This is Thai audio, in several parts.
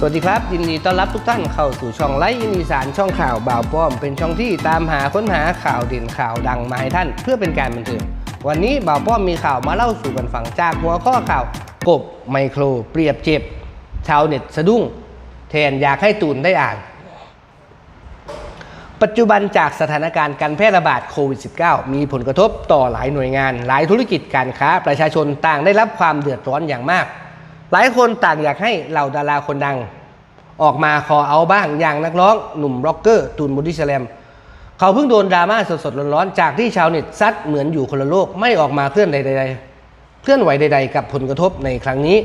สวัสดีครับ ยินดีต้อนรับทุกท่านเข้าสู่ช่องไลฟ์อินอีสานช่องข่าวบ่าวป้อม เป็นช่องที่ตามหาค้นหาข่าวเด่นข่าวดังมาให้ท่านเพื่อเป็นการบันเทิงวันนี้บ่าวป้อมมีข่าวมาเล่าสู่กันฟังจากหัวข้อข่าวกบไมโคร เปรียบเจ็บ ชาวเน็ตสะดุ้ง แทนอยากให้ตูนได้อ่าน ปัจจุบันจากสถานการณ์การแพร่ระบาดโควิด -19 มีผลกระทบต่อหลายหน่วยงาน หลายธุรกิจการค้าประชาชนต่างได้รับความเดือดร้อนอย่างมาก หลายคนต่างอยากให้เหล่าดาราคนดัง ออกมาขอเอาบ้างอย่างนักร้อง หนุ่มร็อกเกอร์ตูนบอดี้สแลมเขาเพิ่งโดนดราม่าสดๆร้อนๆจากที่ชาวเน็ตซัดเหมือนอยู่คนละโลกไม่ออกมาเคลื่อนใดๆเคลื่อนไหวใด ๆ กับผลกระทบในครั้งนี้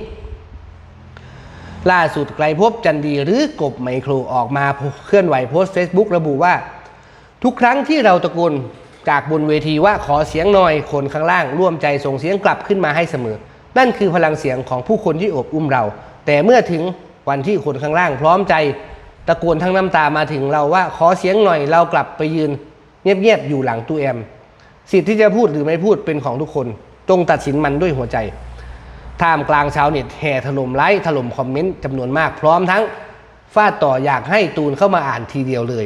ล่าสุดไกลภพจันดีหรือกบไมโครออกมาเคลื่อนไหวโพสต์เฟซบุ๊กระบุว่า ทุกครั้งที่เราตะโกนจากบนเวทีว่าขอเสียงหน่อยคนข้างล่างร่วมใจส่งเสียงกลับขึ้นมาให้เสมอ นั่นคือพลังเสียงของผู้คนที่โอบอุ้มเรา แต่เมื่อถึงวันที่คนข้างล่างพร้อมใจ ตะโกนทั้งน้ำตามาถึงเราว่าขอเสียงหน่อยเรากลับไปยืน เงียบๆอยู่หลังตู้แอม สิทธิ์ที่จะพูดหรือไม่พูดเป็นของทุกคน จงตัดสินมันด้วยหัวใจท่ามกลางชาวเน็ตแห่ถล่มไลค์ถล่มคอมเมนต์จำนวนมากพร้อมทั้งฟาดต่ออยากให้ตูนเข้ามาอ่านทีเดียวเลย